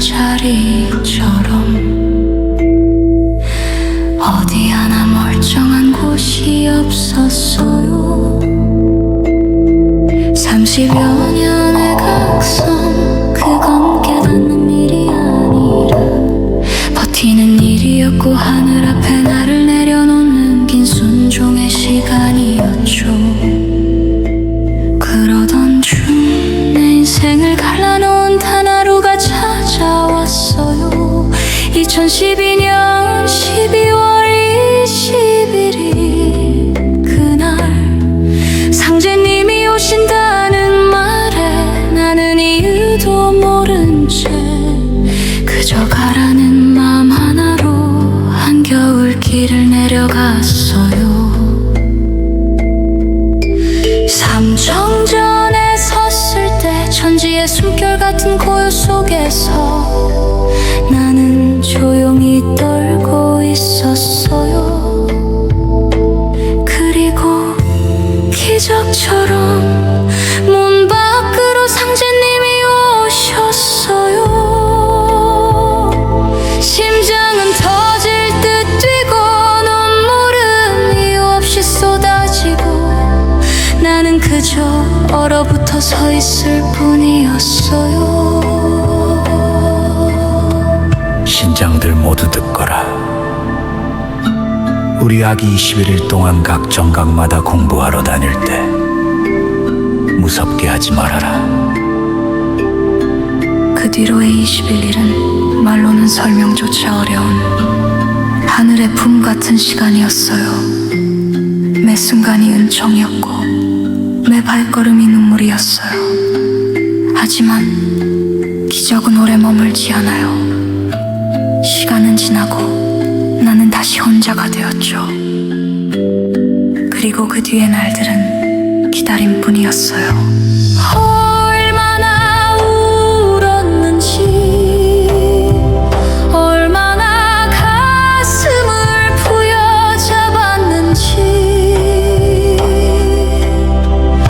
자리처럼 어디 하나 멀쩡한 곳이 없었어요. 30여 년의 각성 길을 내려갔어요. 삼청전에 섰을 때 천지의 숨결 같은 고요 속에서 나는 조용히 떨고 있었어요. 그리고 기적처럼 그저 얼어붙어 서 있을 뿐이었어요 신장들 모두 듣거라. 우리 아기 21일 동안 각 정각마다 공부하러 다닐 때 무섭게 하지 말아라. 그 뒤로의 21일은 말로는 설명조차 어려운 하늘의 품 같은 시간이었어요. 매 순간이 은총이었고 매 발걸음이 눈물이었어요. 하지만 기적은 오래 머물지 않아요. 시간은 지나고 나는 다시 혼자가 되었죠. 그리고 그 뒤의 날들은 기다림뿐이었어요.